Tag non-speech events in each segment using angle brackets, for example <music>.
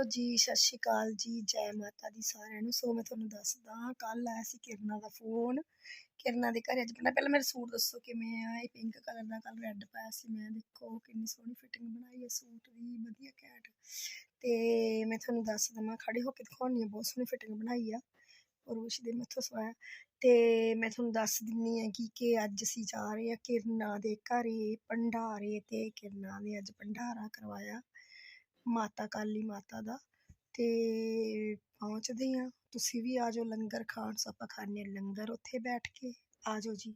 Hello ਜੀ, ਸਤਿ ਸ਼੍ਰੀ ਅਕਾਲ ਜੀ, ਜੈ ਮਾਤਾ ਦੀ ਸਾਰਿਆਂ ਨੂੰ। ਸੋ ਮੈਂ ਤੁਹਾਨੂੰ ਦੱਸਦਾ ਕੱਲ ਆਇਆ ਸੀ ਕਿਰਨਾ ਦਾ ਫੋਨ। ਕਿਰਨਾ ਦੇ ਘਰੇ ਅੱਜ ਬੰਦਾ ਪਹਿਲਾਂ ਮੇਰਾ ਸੂਟ ਦੱਸੋ ਕਿਵੇਂ ਆ? ਇਹ ਪਿੰਕ ਕਲਰ ਦਾ ਕੱਲ ਰੈੱਡ ਪਾਇਆ ਸੀ ਮੈਂ। ਦੇਖੋ, ਕਿੰਨੀ ਸੋਹਣੀ ਫਿਟਿੰਗ ਬਣਾਈ ਹੈ ਸੂਟ ਦੀ ਵਧੀਆ ਕੈਟ ਤੇ ਮੈਂ ਤੁਹਾਨੂੰ ਦੱਸ ਦਵਾਂ ਖੜੇ ਹੋ ਕੇ ਦਿਖਾਉਣੀ ਆ, ਬਹੁਤ ਸੋਹਣੀ ਫਿਟਿੰਗ ਬਣਾਈ ਆ। ਰੋਸ਼ ਦੇ ਮੱਥੋਂ ਸਵਾਇਆ। ਤੇ ਮੈਂ ਤੁਹਾਨੂੰ ਦੱਸ ਦਿੰਨੀ ਆ ਕਿ ਕਿ ਅੱਜ ਅਸੀਂ ਜਾ ਰਹੇ ਆ ਕਿਰਨਾ ਦੇ ਘਰੇ, ਭੰਡਾਰੇ ਤੇ ਕਿਰਨਾ ਨੇ ਅੱਜ ਭੰਡਾਰਾ ਕਰਵਾਇਆ। ਮਾਤਾ ਕਾਲੀ ਮਾਤਾ ਦਾ, ਤੇ ਪਹੁੰਚਦੇ ਹਾਂ। ਤੁਸੀਂ ਵੀ ਆ ਜਾਓ ਲੰਗਰ ਖਾਣ, ਸੋ ਖਾਂਦੇ ਖਾਣੇ ਲੰਗਰ ਉੱਥੇ ਬੈਠ ਕੇ। ਆ ਜਾਓ ਜੀ।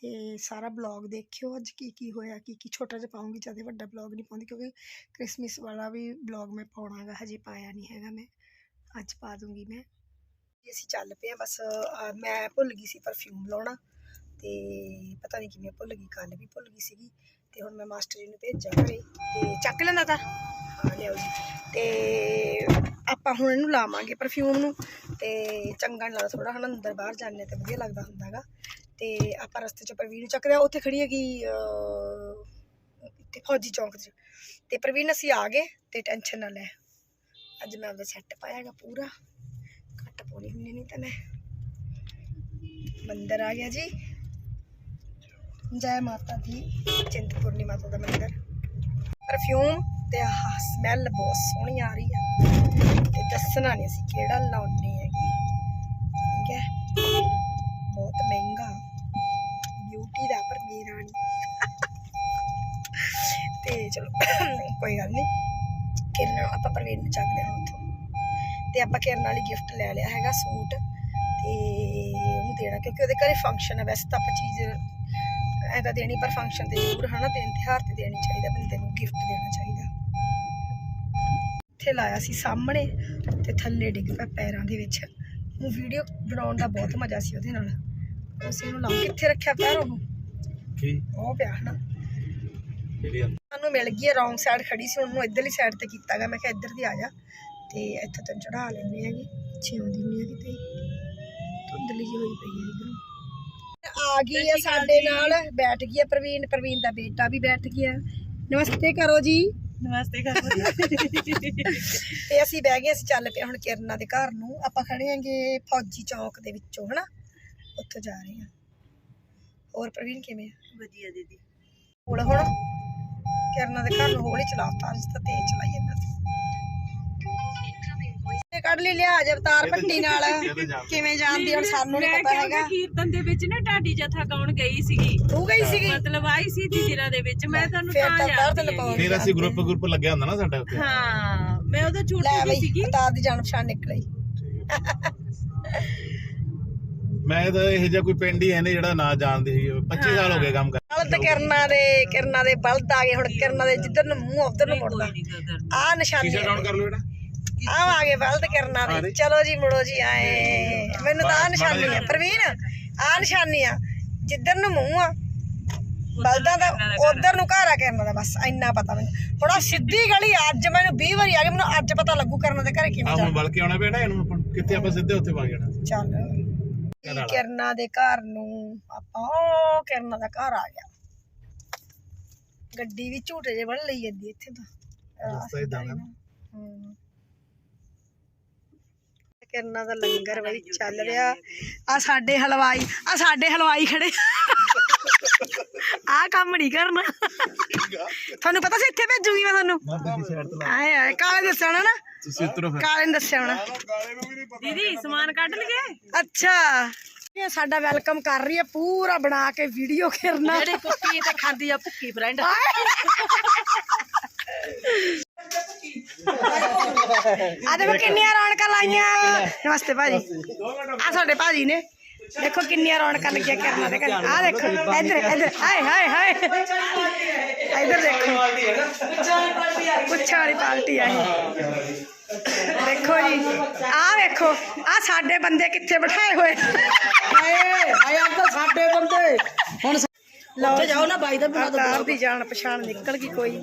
ਤੇ ਸਾਰਾ ਬਲੌਗ ਦੇਖਿਓ। ਅੱਜ ਕੀ ਕੀ ਹੋਇਆ, ਕੀ ਕੀ ਛੋਟਾ ਜਿਹਾ ਪਾਉਂਗੀ, ਜ਼ਿਆਦਾ ਵੱਡਾ ਬਲੌਗ ਨਹੀਂ ਪਾਉਂਦੀ, ਕਿਉਂਕਿ ਕ੍ਰਿਸਮਸ ਵਾਲਾ ਵੀ ਬਲੌਗ ਮੈਂ ਪਾਉਣਾਗਾ, ਹਜੇ ਪਾਇਆ ਨਹੀਂ ਹੈਗਾ ਮੈਂ। ਅੱਜ ਪਾ ਦੂੰਗੀ ਮੈਂ। ਅਸੀਂ ਚੱਲ ਪਏ ਆ ਬਸ ਮੈਂ ਭੁੱਲ ਗਈ ਸੀ ਪਰਫਿਊਮ ਲਾਉਣਾ, ਤੇ ਪਤਾ ਨਹੀਂ ਕਿਵੇਂ ਭੁੱਲ ਗਈ ਕੱਲ ਵੀ ਭੁੱਲ ਗਈ ਸੀਗੀ। ਤੇ ਹੁਣ ਮੈਂ ਮਾਸਟਰ ਜੀ ਨੂੰ ਭੇਜਾਂ ਘਰੇ ਤੇ ਚੱਕ ਲੈਂਦਾ ਤਾਂ। ਹਾਂ, ਲਿਆਓ ਜੀ। ਤੇ ਆਪਾਂ ਹੁਣ ਇਹਨੂੰ ਲਾਵਾਂਗੇ ਪਰਫਿਊਮ ਨੂੰ ਤੇ ਚੰਗਾ ਨਹੀਂ ਲੱਗਦਾ ਥੋੜਾ ਹਨਾ, ਅੰਦਰ ਬਾਹਰ ਜਾਂਦੇ ਤੇ ਵਧੀਆ ਲੱਗਦਾ ਹੁੰਦਾਗਾ। ਤੇ ਆਪਾਂ ਰਸਤੇ 'ਚ ਪ੍ਰਵੀਨ ਨੂੰ ਚੱਕਦੇ ਆ ਉੱਥੇ ਖੜੀ ਹੈਗੀ ਇੱਥੇ ਫੌਜੀ ਚੌਂਕ 'ਚ। ਤੇ ਪ੍ਰਵੀਨ, ਅਸੀਂ ਆ ਗਏ ਤੇ ਟੈਨਸ਼ਨ ਨਾ ਲੈ। ਅੱਜ ਮੈਂ ਆਪਦਾ ਸੈੱਟ ਪਾਇਆਗਾ ਪੂਰਾ। ਘੱਟ ਪਾਉਣੀ ਹੁੰਦੀ ਨਹੀਂ ਤਾਂ ਮੈਂ। ਮੰਦਰ ਆ ਗਿਆ ਜੀ। ਜੈ ਮਾਤਾ ਦੀ ਚਿੰਤਪੁਰਨੀ ਮਾਤਾ ਦਾ ਮੰਦਰ। ਪਰਫਿਊਮ ਤੇ ਆਹ ਸਮੈਲ ਬਹੁਤ ਸੋਹਣੀ ਆ ਰਹੀ ਆ। ਤੇ ਦੱਸਣਾ ਨਹੀਂ ਅਸੀਂ ਕਿਹੜਾ ਲਾਉਣੀ ਹੈਗੀ। ਠੀਕ ਹੈ? ਬਹੁਤ ਮਹਿੰਗਾ। ਬਿਊਟੀ ਦਾ ਪਰ ਮੇਰਾ ਨਹੀਂ ਤੇ ਚਲੋ, ਕੋਈ ਗੱਲ ਨਹੀਂ ਕਿਰਨ ਆਪਾਂ ਪ੍ਰਵੀਨ ਨੂੰ ਚੱਕਦੇ ਹਾਂ ਉੱਥੋਂ। ਤੇ ਆਪਾਂ ਕਿਰਨ ਵਾਲੀ ਗਿਫਟ ਲੈ ਲਿਆ ਹੈਗਾ ਸੂਟ। ਤੇ ਉਹਨੂੰ ਦੇਣਾ ਕਿਉਂਕਿ ਉਹਦੇ ਘਰੇ ਫੰਕਸ਼ਨ ਹੈ ਵੈਸੇ ਤਾਂ ਆਪਾਂ ਚੀਜ਼ ਐ ਤਾਂ ਦੇਣੀ ਪਰ ਫੰਕਸ਼ਨ ਤੇ ਜ਼ਰੂਰ ਹਨਾ ਦਿਨ ਤਿਉਹਾਰ ਤੇ ਦੇਣੀ ਚਾਹੀਦਾ ਬੰਦੇ ਨੂੰ ਗਿਫਟ ਦੇਣਾ ਚਾਹੀਦਾ। ਇੱਥੇ ਲਾਇਆ ਸੀ ਸਾਹਮਣੇ ਤੇ ਥੱਲੇ ਡਿੱਗ ਪਿਆ ਪੈਰਾਂ ਦੇ ਵਿੱਚ। ਉਹ ਵੀਡੀਓ ਬਣਾਉਣ ਦਾ ਬਹੁਤ ਮਜ਼ਾ ਸੀ ਉਹਦੇ ਨਾਲ। ਉਸੇ ਨੂੰ ਲਾ ਕਿੱਥੇ ਰੱਖਿਆ ਪੈਰ ਉਹਨੂੰ ਕੀ? ਉਹ ਪਿਆ ਹਨਾ। ਸਾਨੂੰ ਮਿਲ ਗਈ ਰੌਂਗ ਸਾਈਡ ਖੜੀ ਸੀ ਉਹਨੂੰ ਇੱਧਰਲੀ ਸਾਈਡ ਤੇ ਕੀਤਾਗਾ। ਮੈਂ ਕਿਹਾ ਇੱਧਰ ਦੀ ਆ ਜਾ ਤੇ ਇੱਥੇ ਤੈਨੂੰ ਚੜਾ ਲੈਂਦੇ ਹੈਗੇ ਪਿੱਛੇ ਆਉਂਦੀ ਨਹੀਂ ਹੈ ਕਿਤੇ ਧੁੰਦਲੀ ਹੋਈ ਪਈ ਹੈ ਇਧਰੋਂ ਆ ਗਈ ਹੈ ਸਾਡੇ ਨਾਲ। ਬੈਠ ਗਈ ਹੈ ਪ੍ਰਵੀਨ ਪ੍ਰਵੀਨ ਦਾ ਬੇਟਾ ਵੀ ਬੈਠ ਗਿਆ। ਨਮਸਤੇ ਕਰੋ ਜੀ। ਨਮਸਤੇ ਤੇ ਅਸੀਂ ਬਹਿ ਗਏ ਅਸੀਂ ਚੱਲ ਪਏ ਹੁਣ ਕਿਰਨਾ ਦੇ ਘਰ ਨੂੰ। ਆਪਾਂ ਖੜੇ ਆਂਗੇ ਫੌਜੀ ਚੌਕ ਦੇ ਵਿੱਚੋਂ ਹਨਾ? ਉੱਥੇ ਜਾ ਰਹੇ ਹਾਂ। ਹੋਰ ਪ੍ਰਵੀਨ ਕਿਵੇਂ ਆ? ਵਧੀਆ ਦੀਦੀ। ਹੁਣ ਹੁਣ ਕਿਰਨਾ ਦੇ ਘਰ ਨੂੰ ਹੌਲੀ ਚਲਾਤਾ ਅੱਜ ਤਾਂ ਤੇਜ਼ ਚਲਾਈ ਜਾਂਦਾ ਸੀ ਇਹ ਕੱਢ ਲਈ ਲਿਆ ਅੱਜ ਅਵਤਾਰ ਭੱਟੀ ਨਾਲ। ਕਿਵੇਂ ਜਾਂਦੀ ਹੁਣ ਸਾਨੂੰ ਨਹੀਂ ਪਤਾ ਹੈਗਾ। ਕੀਰਤਨ ਦੇ ਵਿੱਚ ਨਾ ਢਾਡੀ ਜਥਾ ਗਾਉਣ ਗਈ ਸੀਗੀ। ਤੂੰ ਗਈ ਸੀਗੀ? ਮਤਲਬ ਆਈ ਸੀ ਦਿਨਾਂ ਦੇ ਵਿੱਚ। ਮੈਂ ਤੁਹਾਨੂੰ ਤਾਂ ਤਾਂ ਹੈਗੀ। ਫਿਰ ਅਸੀਂ ਗਰੁੱਪ ਗਰੁੱਪ ਲੱਗਿਆ ਹੁੰਦਾ ਨਾ ਸਾਡਾ ਉੱਥੇ ਹਾਂ ਮੈਂ ਉਹਦਾ ਛੋਟੀ ਬਈ ਸੀਗੀ। ਅਵਤਾਰ ਦੀ ਜਾਣ ਪਛਾਣ ਨਿਕਲੀ। ਮੈਂ ਤਾਂ ਇਹ ਜਿਹਾ ਕੋਈ ਪਿੰਡ ਹੀ ਹੈ ਨਹੀਂ ਜਿਹੜਾ ਨਾ ਜਾਣਦੀ ਸੀ 25 ਸਾਲ ਹੋ ਗਏ ਕੰਮ ਕਰ ਬਲਦ ਕਿਰਨਾ ਦੇ ਕਿਰਨਾ ਦੇ ਬਲਦ ਆ ਗਏ। ਹੁਣ ਕਿਰਨਾ ਦੇ ਜਿੱਧਰ ਨੂੰ ਮੂੰਹ ਉਧਰ ਨੂੰ ਮੁੜਦਾ। ਆ ਨਿਸ਼ਾਨੀ ਸ਼ੀਸ਼ਾ ਡਾਊਨ ਕਰ ਲਓ ਬੇਟਾ ਆ ਆ ਗਏ ਬਲਦ ਕਿਰਨਾ ਦੇ। ਚਲੋ ਜੀ ਮੁੜੋ ਜੀ ਆਏ। ਮੈਨੂੰ ਤਾਂ ਆ ਨਿਸ਼ਾਨੀ ਆ। ਪ੍ਰਵੀਨ ਆ ਨਿਸ਼ਾਨੀ ਆ। ਜਿੱਧਰ ਨੂੰ ਮੂੰਹ ਆ ਬਲਦਾਂ ਦਾ ਉਧਰ ਨੂੰ ਘਰ ਆ ਕਿਰਨਾ ਦਾ ਬਸ ਇੰਨਾ ਪਤਾ ਮੈਨੂੰ। ਹੁਣ ਆ ਸਿੱਧੀ ਗਲੀ ਅੱਜ ਮੈਨੂੰ 20 ਵਾਰੀ ਆ ਗਈ ਮੈਨੂੰ ਅੱਜ ਪਤਾ ਲੱਗੂ ਕਿਰਨਾ ਦੇ ਘਰੇ ਕਿਵੇਂ ਆ ਜਾ ਹੁਣ ਬਲ ਕੇ ਆਉਣਾ ਬੇਟਾ ਇਹਨੂੰ। ਕਿੱਥੇ ਆਪਾਂ ਸਿੱਧੇ ਉੱਥੇ ਪਾ ਜਾਣਾ। ਚੱਲ। ਕਿਰਨਾ ਦੇ ਘਰ ਨੂੰ ਆਪਾਂ ਉਹ ਕਿਰਨਾ ਦਾ ਘਰ ਆ ਗਿਆ। ਗੱਡੀ ਵੀ ਝੂਟੇ ਜੇ ਬਣ ਲਈ ਜਾਂਦੀ ਇੱਥੇ ਤਾਂ। ਰਸਤਾ ਏਦਾਂ ਦਾ। ਹਮ। ਕਿਰਨਾ ਦਾ ਲੰਗਰ ਬਈ ਚੱਲ ਰਿਹਾ। ਆ ਸਾਡੇ ਹਲਵਾਈ ਆ ਸਾਡੇ ਹਲਵਾਈ ਖੜੇ। ਆ ਕੰਮ ਨਹੀਂ ਕਰਨਾ। ਤੁਹਾਨੂੰ ਪਤਾ ਸੀ ਇੱਥੇ ਭੇਜੂਗੀ ਮੈਂ ਤੁਹਾਨੂੰ? ਆਏ ਆਏ ਕਾਲੇ ਦੱਸਿਆ ਹੋਣਾ ਨਾ? ਤੁਸੀਂ ਉਤਰੋ ਫਿਰ। ਕਾਲੇ ਨੇ ਦੱਸਿਆ ਹੋਣਾ। ਦੀਦੀ ਸਮਾਨ ਕੱਢ ਲਈਏ। ਅੱਛਾ। ਇਹ ਸਾਡਾ ਵੈਲਕਮ ਕਰ ਰਹੀ ਹੈ ਪੂਰਾ ਬਣਾ ਕੇ ਵੀਡੀਓ ਕਰਨਾ ਜਿਹੜੀ ਕੁੱਕੀ ਤੇ ਖਾਂਦੀ ਆ ਭੁੱਕੀ ਫਰੈਂਡ ਆ ਦੇਖੋ ਕਿੰਨੀਆਂ ਰੌਣਕਾਂ ਲਾਈਆਂ ਨਮਸਤੇ ਭਾਜੀ ਆ ਸਾਡੇ ਭਾਜੀ ਨੇ ਦੇਖੋ ਕਿੰਨੀਆਂ ਰੌਣਕਾਂ ਲੱਗੀਆਂ ਕਰਨਾ ਦੇ ਘਰ ਆ ਦੇਖੋ ਇੱਧਰ ਇੱਧਰ ਹਾਏ ਹਾਏ ਹਾਏ ਇੱਧਰ ਦੇਖੋ ਪੁੱਛਾਂ ਵਾਲੀ ਪਾਰਟੀ ਆ ਇਹ ਦੇਖੋ ਜੀ ਆ ਵੇਖੋ ਆ ਸਾਡੇ ਬੰਦੇ ਕਿੱਥੇ ਬਿਠਾਏ ਹੋਏ ਆਏ ਆਏ ਅੰਕਲ ਸਾਡੇ ਬੰਦੇ ਹੁਣ ਲਓ ਜਾਓ ਨਾ ਬਾਈ ਦਾ ਬਣਾ ਦੋ ਅਵਤਾਰ ਦੀ ਜਾਣ ਪਛਾਣ ਨਿਕਲ ਗਈ ਕੋਈ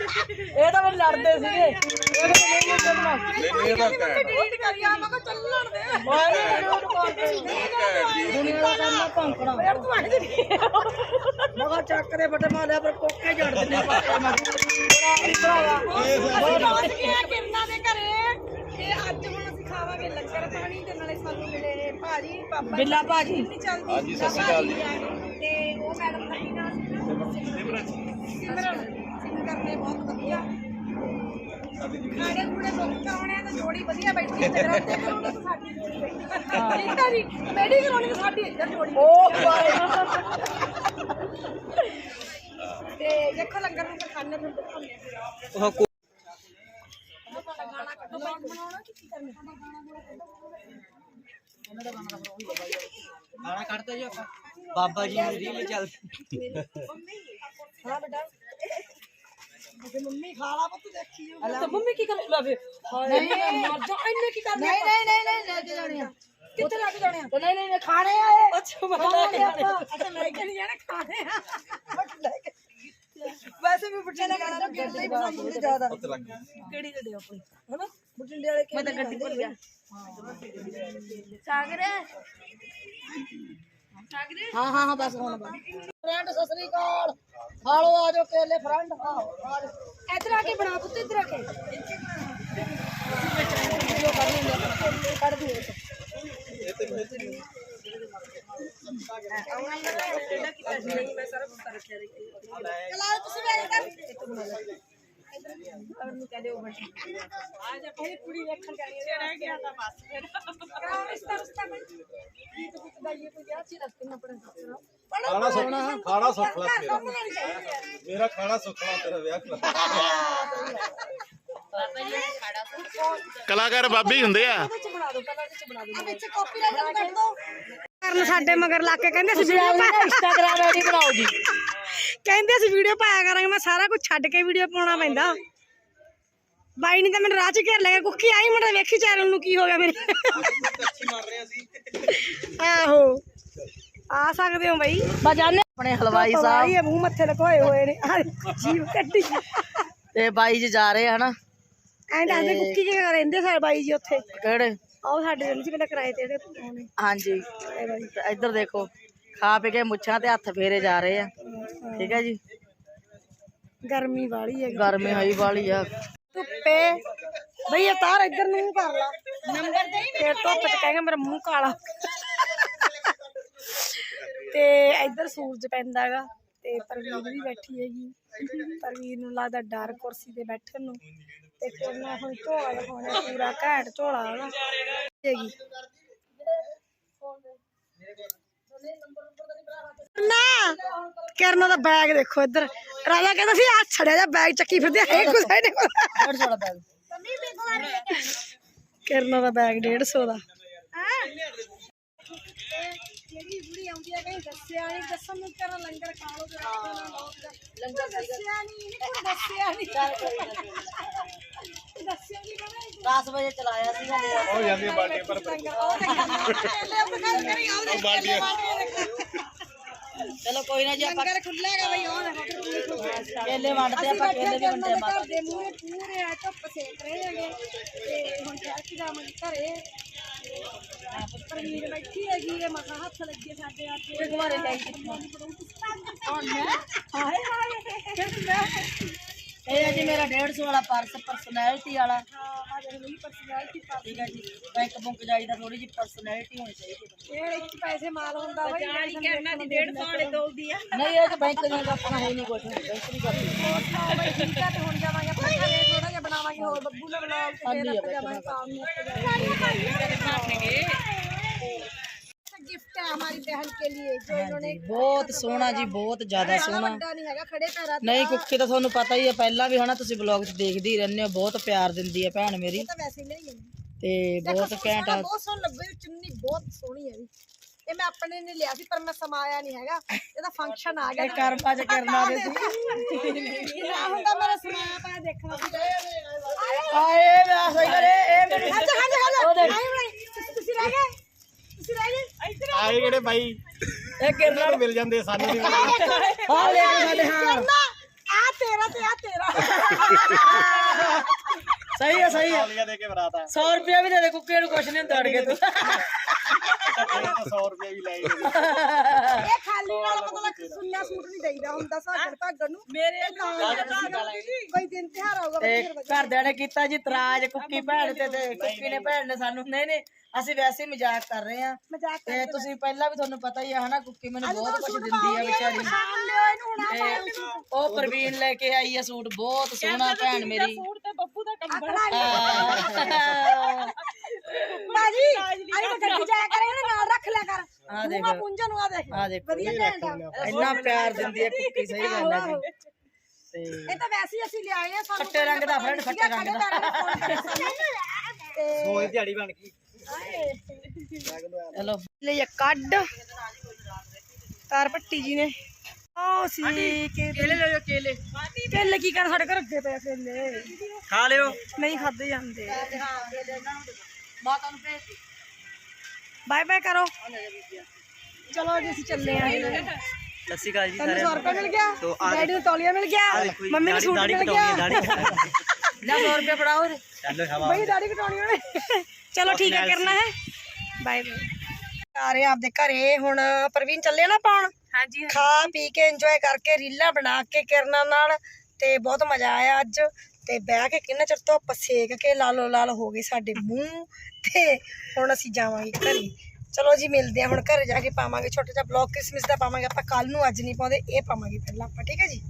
ਇਹ ਤਾਂ ਮੈਨੂੰ ਲੜਦੇ ਸੀਗੇ। ਇਹ ਤਾਂ ਮੈਨੂੰ ਚੱਲਣਾ ਨਹੀਂ ਇਹਦਾ ਘੈਂਟ। ਡਿਲੀਟ ਕਰੀ ਆ। ਮੈਂ ਕਿਹਾ ਚੱਲਣ ਦੇ ਓਏ ਨਹੀਂ ਮੈਨੂੰ ਦੁਨੀਆ ਦਾ ਆ। ਭੌਂਕਣਾ। ਯਾਰ ਤੂੰ ਆਏ ਜੀ ਮੈਂ ਕਿਹਾ ਚੱਕ ਦੇ ਬਟੇ ਮਾਰਿਆ ਪਰ ਕੋਕੇ ਜੜ ਦਿੰਦੇ ਪੱਕੇ ਮੈਂ ਪਹੁੰਚ ਗਏ ਆ ਕਿਰਨਾ ਦੇ ਘਰੇ? ਤੇ ਅੱਜ ਹੁਣ ਅਸੀਂ ਖਾਵਾਂਗੇ ਲੰਗਰ ਪਾਣੀ ਤੇ ਨਾਲੇ ਸਾਨੂੰ ਮਿਲੇ ਨੇ ਭਾਜੀ ਪਾਪਾ ਬਿੱਲਾ ਭਾਜੀ। ਨਹੀਂ ਚੱਲਦੀ ਹਾਂਜੀ, ਸਤਿ ਸ਼੍ਰੀ ਅਕਾਲ ਜੀ। ਤੇ ਉਹ ਮੈਡਮ ਦਾ ਕੀ ਨਾਮ ਸੀ ਸਿਮਰਨ ਸਿਮਰਨ ਸਿੰਗਰ ਨੇ ਬਹੁਤ ਵਧੀਆ। ਖਾਣੇ ਖੂਣੇ ਬੁੱਕ ਕਰਾਉਣੇ ਆ ਤਾਂ ਜੋੜੀ ਵਧੀਆ ਬੈਠੀ ਹੈ ਜਗਰਾਤੇ ਕਰਾਉਣੇ ਤਾਂ ਸਾਡੀ ਜੋੜੀ ਬੈਠੀ ਹੈ ਠੀਕ ਹੈ। ਜੀ ਕਮੇਡੀ ਕਰਾਉਣੀ ਤਾਂ ਸਾਡੀ ਇੱਧਰ ਜੋੜੀ ਉਹ ਤੇ ਦੇਖੋ ਲੰਗਰ ਨੂੰ ਖਾਣੇ ਫਿਰ ਦਿਖਾਉਂਦੇ ਆ। ਉਹ ਗਾਣਾ ਕੱਢੋ ਬਾਅਦ ਬਣਾਉਣਾ ਕਿ ਕੀ ਕਰਨਾ ਗਾਣਾ ਕੱਢਦੇ ਜੀ ਆਪਾਂ। ਬਾਬਾ ਜੀ ਦੀ ਰੀਲ ਚੱਲ ਹਾਂ ਬੇਟਾ। ਤੇ ਮੰਮੀ ਖਾ ਲਾ ਪੁੱਤ ਦੇਖੀ ਜੋ ਤਾਂ ਮੰਮੀ ਕੀ ਕਰ ਲਾਵੇ ਨਹੀਂ। ਮਰ ਜਾ ਇੰਨੇ ਕੀ ਕਰਨੇ ਨਹੀਂ ਨਹੀਂ ਨਹੀਂ ਨਹੀਂ ਲੈ ਕੇ ਜਾਣੇ ਆ। ਕਿੱਥੇ ਲੱਗ ਜਾਣੇ ਆ? ਨਹੀਂ ਨਹੀਂ ਨਹੀਂ, ਖਾਣੇ ਆ ਇਹ। ਅੱਛਾ ਮੈਂ ਲੈ ਕੇ ਅੱਛਾ ਲੈ ਕੇ ਨਹੀਂ ਜਾਣਾ ਖਾਣੇ ਆ। ਬਟ ਲੈ ਕੇ ਵੈਸੇ ਵੀ ਬਠਿੰਡੇ ਵਾਲਾ ਗੱਡੀ ਪਸੰਦ ਹੁੰਦੀ ਜ਼ਿਆਦਾ। ਕਿਹੜੀ ਗੱਡੀ ਆਪਣੀ? ਹਨਾ? ਬਠਿੰਡੇ ਵਾਲੇ ਮੈਂ ਤਾਂ ਗੱਡੀ ਭੁੱਲ ਗਿਆ। ਸਾਗਰ। ਹਾਂ ਹਾਂ ਹਾਂ ਬਸ ਹੁਣ। ਫਰੈਂਡ ਸਤਿ ਸ੍ਰੀ ਅਕਾਲ। ਹਾਲੋ ਆ ਜਾਓ ਕੇਲੇ ਫਰੈਂਡ ਆਓ ਇੱਧਰ ਆ ਕੇ ਬਣਾ ਪੁੱਤ ਇੱਧਰ ਆ ਕੇ। ਵੀਡੀਓ ਕਰ ਲੈਂਦੇ ਆਪਾਂ ਕੱਢ ਦਿਓ ਚਲਾ ਤੁਸੀਂ ਲੈ ਇੱਧਰ ਇਹ ਕੁੜੀ ਵੇਖਣ ਜਾਣੀ ਹੈ ਰਹਿ ਗਿਆ ਤਾਂ ਬਸ ਫਿਰ। ਕਰਾਓ ਰਿਸ਼ਤਾ ਰਿਸ਼ਤਾ ਕੋਈ ਗੀਤ ਗੁੱਤ ਗਾਈਏ ਕੋਈ ਵਿਆਹ ਚ ਰਸਤੇ ਨਾ ਪੜਨ ਕਰਾਓ ਖਾਣਾ ਸੁਖਣਾ ਖਾਣਾ ਸੁਖਲਾ ਘਰ ਮੇਰਾ ਸਾਂਭਣਾ ਨਹੀਂ ਚਾਹੀਦਾ ਯਾਰ। ਮੇਰਾ ਖਾਣਾ ਸੁਖਣਾ ਤੇਰਾ ਵਿਆਹ ਕਰਾ ਕਲਾਕਾਰ ਬਾਬੀ ਹੁੰਦੇ ਆ ਵਿੱਚ ਕਾਪੀਰਾਈਟ ਕੱਢ ਕਰਨ ਸਾਡੇ ਮਗਰ ਲਾ ਕੇ ਕਹਿੰਦੇ ਸੀ ਵੀਡੀਓ ਪਾ ਇੰਸਟਾਗ੍ਰਾਮ ਆਈਡੀ ਬਣਾਓ ਜੀ। ਕਹਿੰਦੇ ਸੀ ਵੀਡੀਓ ਪਾਇਆ ਕਰਾਂਗੇ ਮੈਂ ਸਾਰਾ ਕੁਝ ਛੱਡ ਕੇ ਵੀਡੀਓ ਪਾਉਣਾ ਪੈਂਦਾ। ਬਾਈ ਨੇ ਤਾਂ ਮੈਨੂੰ ਰਾਹ ਚ ਘੇਰ ਲਿਆ ਕੁੱਕੀ ਆਈ ਮੁੰਡਾ ਵੇਖੀ ਚੈਨਲ ਨੂੰ ਕੀ ਹੋ ਗਿਆ ਮੇਰੇ। ਆਹੋ। ਆ ਸਕਦੇ ਹੋ ਬਾਈ। ਬਜਾਨੇ ਆਪਣੇ ਹਲਵਾਈ ਸਾਹਿਬ। ਇਹ ਮੂੰਹ ਮੱਥੇ ਲਗੋਏ ਹੋਏ ਨੇ। ਆਹ ਜੀਵ ਕੱਢੀ। ਤੇ ਬਾਈ ਜੀ ਜਾ ਰਹੇ ਹਨ? ਐਂ ਦੱਸਦੇ ਕੁੱਕੀ ਕੀ ਰਹਿੰਦੇ ਸਾਰੇ ਬਾਈ ਜੀ ਉੱਥੇ? ਕਿਹੜੇ? ਆਓ ਸਾਡੇ ਸੀ ਪਹਿਲਾਂ ਕਿਰਾਏ ਤੇ ਇਹਦੇ ਆਉਣੇ ਹਾਂਜੀ। ਇੱਧਰ ਦੇਖੋ ਖਾ ਪੀ ਕੇ ਮੁੱਛਾਂ ਤੇ ਹੱਥ ਫੇਰੇ ਜਾ ਰਹੇ ਆ। ਠੀਕ ਹੈ ਜੀ? ਗਰਮੀ ਵਾਲੀ ਹੈ। ਗਰਮੀ ਹੋਈ ਵਾਲੀ ਆ। ਧੁੱਪੇ। ਬਈ ਇਹ ਤਾਰ ਇੱਧਰ ਨੂੰ ਕਰ ਲਾ। ਨੰਬਰ ਦੇ ਫਿਰ ਧੁੱਪ ਚ ਕਹੇਗਾ ਮੇਰਾ ਮੂੰਹ ਕਾਲਾ। ਤੇ ਇੱਧਰ ਸੂਰਜ ਪੈਂਦਾ ਹੈਗਾ। ਤੇ ਪ੍ਰਵੀਰ ਵੀ ਬੈਠੀ ਹੈਗੀ। ਪ੍ਰਵੀਰ ਨੂੰ ਲੱਗਦਾ ਡਰ ਕੁਰਸੀ ਤੇ ਬੈਠਣ ਨੂੰ। ਤੇ ਕਿਰਨਾ ਹੁਣ ਝੋਲਾ ਦਿਖਾਉਣਾ ਪੂਰਾ ਘੈਂਟ ਝੋਲਾ ਹੈਗਾ। ਹੈਗੀ ਨਾ। ਕਿਰਨਾ ਦਾ ਬੈਗ ਦੇਖੋ ਇੱਧਰ। ਰਾਜਾ ਕਹਿੰਦਾ ਸੀ ਆ ਛੜਿਆ ਜਾ ਬੈਗ ਚੱਕੀ ਫਿਰਦੇ ਹੈ ਕੁਛ ਹੈ ਨਹੀਂ ਸੌ ਦਾ ਬੈਗ ਕਿਰਨਾ ਦਾ ਬੈਗ 150 ਦਾ। ਜਿਹੜੀ ਬੁੜੀ ਆਉਂਦੀ ਹੈ ਕਹੀਂ ਦੱਸਿਆ ਨਹੀਂ ਦੱਸਣ ਨੂੰ ਤੇਰਾ ਲੰਗਰ ਖਾ ਲੋ ਲੰਗਰ ਦੱਸਿਆ ਨਹੀਂ ਇਹਨੇ ਦੱਸਿਆ ਨਹੀਂ ਦੱਸਿਆ ਨਹੀਂ ਕਹਿੰਦਾ 10 ਵਜੇ ਚਲਾਇਆ ਸੀਗਾ। ਮੇਰਾ ਹੋ ਜਾਂਦੀ ਹੈ ਬਾਲਟੀ ਪਰ ਉਹ ਤੇ ਕਹਿੰਦਾ ਉਹ ਗੱਲ ਕਰੀ ਆਉਂਦੇ ਬਾਲਟੀਆਂ ਚਲੋ ਕੋਈ ਨਾ ਜੀ ਆਪਾਂ ਲੰਗਰ ਖੁੱਲਾ ਹੈਗਾ ਬਈ ਉਹ ਦੇਖੋ ਕੇਲੇ ਵੰਡਦੇ ਆਪਾਂ ਕੇਲੇ ਵੀ ਵੰਡੇ ਮਾਤਾ ਘਰ ਦੇ ਮੂਹਰੇ ਪੂਰੇ ਆ ਧੁੱਪ ਸੇਕ ਰਹੇ ਹੈਗੇ। ਤੇ ਹੁਣ ਠਹਿਰ ਕੇ ਜਾਵਾਂਗੇ ਘਰੇ। ਪਰਮੀਰ ਬੈਠੀ ਹੈਗੀ ਇਹ ਮਸਾ ਹੱਥ ਲੱਗੇ ਸਾਡੇ ਆ ਕੇ ਗੁਬਾਰੇ ਲੈ ਹਾਏ ਹਾਏ। ਇਹ ਜੀ ਮੇਰਾ 150 ਵਾਲਾ ਪਰਸ ਪਰਸਨੈਲਿਟੀ ਵਾਲਾ। ਲਈ ਪਰਸਨੈਲਿਟੀ ਠੀਕ ਹੈ ਜੀ। ਬੈਂਕ ਬੁੰਕ ਜਾਈਦਾ ਥੋੜੀ ਜਿਹੀ ਪਰਸਨੈਲਿਟੀ ਹੋਣੀ ਚਾਹੀਦੀ ਇਹ ਇੱਕ ਪੈਸੇ ਮਾਲ ਹੁੰਦਾ ਬਈ ਜਾਣੀ ਕਰਨਾ ਦੀ 150 ਵਾਲੇ ਦੋਲਦੀ ਆ। ਨਹੀਂ ਇਹ ਤਾਂ ਬੈਂਕ ਤਾਂ ਆਪਣਾ ਹੈ ਨਹੀਂ ਕੁਝ ਬੈਂਕ ਨਹੀਂ। ਕਰਦੀ ਬਈ ਠੀਕ ਹੈ ਤੇ ਹੁਣ ਜਾਵਾਂਗੇ ਆਪਾਂ ਘਰੇ ਥੋੜਾ ਜਿਹਾ ਬਣਾਵਾਂਗੇ ਹੋਰ ਬੱਬੂ ਨਾਲ ਬਣਾ ਕੇ ਫੇਰ ਆਪਾਂ ਜਾਵਾਂਗੇ ਕੰਮ ਨੂੰ। गिफ्ट है हमारी बहन के लिए जो इन्होंने ਬਹੁਤ ਸੋਹਣਾ ਜੀ ਬਹੁਤ ਜ਼ਿਆਦਾ ਸੋਹਣਾ बड़ा नहीं हैगा खड़े पैर ਨਹੀਂ ਕੁੱਕੀ ਤਾਂ ਤੁਹਾਨੂੰ ਪਤਾ ਹੀ ਹੈ ਪਹਿਲਾਂ ਵੀ ਹਨਾ ਤੁਸੀਂ ਬਲੌਗ 'ਚ ਦੇਖਦੇ ਹੀ ਰਹਿੰਦੇ ਹੋ ਬਹੁਤ ਪਿਆਰ ਦਿੰਦੀ ਹੈ ਭੈਣ ਮੇਰੀ तो वैसे ही नहीं है ਤੇ ਬਹੁਤ ਘੈਂਟ ਆ ਬਹੁਤ ਸੋਹਣੀ ਲੱਗੀ ਚੁੰਨੀ ਬਹੁਤ ਸੋਹਣੀ ਹੈ ਵੀ ਇਹ ਮੈਂ ਆਪਣੇ ਨੇ ਲਿਆ ਸੀ ਪਰ ਮੈਂ ਸਮਾਇਆ ਨਹੀਂ ਹੈਗਾ ਇਹਦਾ ਫੰਕਸ਼ਨ ਆ ਗਿਆ ਕਰ ਪਾਜ ਕਰਨਾ ਦੇ ਸੀ ਨਾ ਹੁੰਦਾ ਮੇਰਾ ਸਮਾਇਆ ਪਾ ਦੇਖਣਾ ਸੀ ਆਏ ਮੈਂ ਸਹੀ ਕਰੇ ਇਹ ਮੇਰੀ ਹਾਂ ਹਾਂ ਹਾਂ ਤੁਸੀਂ ਰਹਿ ਗਏ ਤੁਸੀਂ ਰਹਿ ਗਏ ਆਏ ਕਿਹੜੇ ਬਾਈ? ਇਹ ਕਿਰਨਾ ਨੂੰ ਮਿਲ ਜਾਂਦੇ ਸਾਨੂੰ ਨਹੀਂ ਆ ਲੈ ਸਾਡੇ ਹਾਂ। ਆ ਤੇਰਾ ਤੇ ਆ ਤੇਰਾ। ਸਹੀ ਹੈ ਸਹੀ ਹੈ ਦੇ ਕੇ ਬਰਾਤਾ 100 ਰੁਪਿਆ ਵੀ ਦੇ ਦੇ ਕੁੱਕੇ ਨੂੰ ਕੁਛ ਨਹੀਂ ਹੁੰਦਾ ਅੜ ਕੇ ਤੂੰ। 100 ਰੁਪਏ ਵੀ ਲਾਈ ਇਹ ਖਾਲੀ ਵਾਲਾ ਮਤਲਬ ਸੁਣਿਆ ਸੂਟ ਨਹੀਂ ਦੇਈਦਾ ਹੁੰਦਾ ਸਾਡੇ ਭਾਗਣ ਨੂੰ। ਮੇਰੇ ਕੋਈ ਦਿਨ ਤਿਹਾਰ ਆਊਗਾ ਤੇ ਘਰਦਿਆਂ ਨੇ ਕੀਤਾ ਜੀ ਤਰਾਜ ਕੁੱਕੀ ਭੈਣ ਤੇ ਤੇ ਕੁੱਕੀ ਨੇ ਭੈਣ ਨੇ ਸਾਨੂੰ ਨਹੀਂ ਨਹੀਂ ਅਸੀਂ ਵੈਸੇ ਮਜ਼ਾਕ ਕਰ ਰਹੇ ਆ ਤੇ ਤੁਸੀਂ ਪਹਿਲਾਂ ਵੀ ਤੁਹਾਨੂੰ ਪਤਾ ਹੀ ਆ ਹਨਾ ਕੁੱਕੀ ਮੈਨੂੰ ਬਹੁਤ ਕੁਝ ਦਿੰਦੀ ਆ ਵਿਚਾਰੀ। ਉਹ ਪ੍ਰਵੀਨ ਲੈ ਕੇ ਆਈ ਆ ਸੂਟ ਬਹੁਤ ਸੋਹਣਾ ਭੈਣ ਮੇਰੀ। ਸੂਟ ਤੇ ਬੱਬੂ ਦਾ ਕੰਬਲ। ਹਾਂ। ਬਾਜੀ ਆਈ ਮੈਂ ਗੱਡੀ ਜਾਇਆ ਕਰਾਂਗੇ ਨਾਲ ਰੱਖ ਲਿਆ ਕਰ। ਆ ਦੇਖ। ਮੂੰਹਾਂ ਪੁੰਜਾਂ ਨੂੰ ਆ ਦੇਖ। ਆ ਦੇਖੋ ਵਧੀਆ ਘੈਂਟ ਆ ਇੰਨਾ ਪਿਆਰ ਦਿੰਦੀ ਆ ਕੁੱਕੀ ਸਹੀ ਗੱਲ ਹੈ ਜੀ ਤੇ ਇਹ ਤਾਂ ਵੈਸੇ ਹੀ ਅਸੀਂ ਲਿਆਏ ਆ ਸਾਨੂੰ ਖੱਟੇ ਰੰਗ ਦਾ friend, ਖੱਟੇ ਰੰਗ ਦਾ। <laughs> ਤੇ ਸੋਈ ਦਿਹਾੜੀ ਬਣ ਗਈ। ਚਲੋ। ਲਈ ਕੱਢ। ਤਾਰ ਪੱਟੀ ਜੀ ਨੇ। ਆਹ ਸੀ ਕਿ ਕੇਲੇ। ਲੈ ਜਾਓ ਕੇਲੇ। ਕੇਲੇ ਕੀ ਕਰ ਸਾਡੇ ਘਰ ਅੱਗੇ ਪਏ ਕੇਲੇ। ਖਾ ਲਿਓ। ਨਹੀਂ ਖਾਦੇ ਜਾਂਦੇ। ਮਾਤਾ ਨੂੰ ਭੇਜ ਦੇ। ਬਾਏ ਬਾਏ ਕਰੋ। ਚਲੋ ਜੀ ਅਸੀਂ ਚੱਲੇ ਆਂ ਲੱਸੀ ਕਾ ਜੀ ਤੈਨੂੰ 100 ਰੁਪਏ ਮਿਲ ਗਿਆ। ਡੈਡੀ ਨੂੰ ਤੌਲੀਆ ਮਿਲ ਗਿਆ। ਮੰਮੀ ਨੂੰ ਸੂਟ ਮਿਲ ਗਿਆ। ਲੈ 100 ਰੁਪਏ ਫੜਾਓ ਚੱਲ ਹਵਾ ਬਈ ਦਾੜੀ ਕਟਾਉਣੀ ਉਹਨੇ। ਚਲੋ ਠੀਕ ਹੈ ਕਰਨਾ ਹੈ। Bye bye. ਆ ਰਹੇ ਆ ਆਪਦੇ ਘਰੇ। ਹੁਣ ਪ੍ਰਵੀਨ ਚੱਲੇ ਨਾ ਪਾਉਣ? ਹਾਂਜੀ ਖਾ ਪੀ ਕੇ ਇੰਜੋਏ ਕਰਕੇ ਰੀਲਾਂ ਬਣਾ ਕੇ ਕਿਰਨਾਂ ਨਾਲ। ਤੇ ਬਹੁਤ ਮਜ਼ਾ ਆਇਆ ਅੱਜ। ਤੇ ਬਹਿ ਕੇ ਕਿੰਨਾ ਚਿਰ ਤੋਂ ਆਪਾਂ ਸੇਕ ਕੇ ਲਾਲੋ ਲਾਲ ਹੋ ਗਏ ਸਾਡੇ ਮੂੰਹ ਤੇ, ਹੁਣ ਅਸੀਂ ਜਾਵਾਂਗੇ ਘਰੇ। ਚਲੋ ਜੀ, ਮਿਲਦੇ ਆ ਹੁਣ ਘਰੇ ਜਾ ਕੇ ਪਾਵਾਂਗੇ ਛੋਟਾ ਜਿਹਾ ਬਲੌਗ ਕਿਸਮਿਸ ਦਾ ਪਾਵਾਂਗੇ। ਆਪਾਂ ਕੱਲ ਨੂੰ ਅੱਜ ਨਹੀਂ ਪਾਉਂਦੇ, ਇਹ ਪਾਵਾਂਗੇ ਪਹਿਲਾਂ ਆਪਾਂ, ਠੀਕ ਹੈ ਜੀ?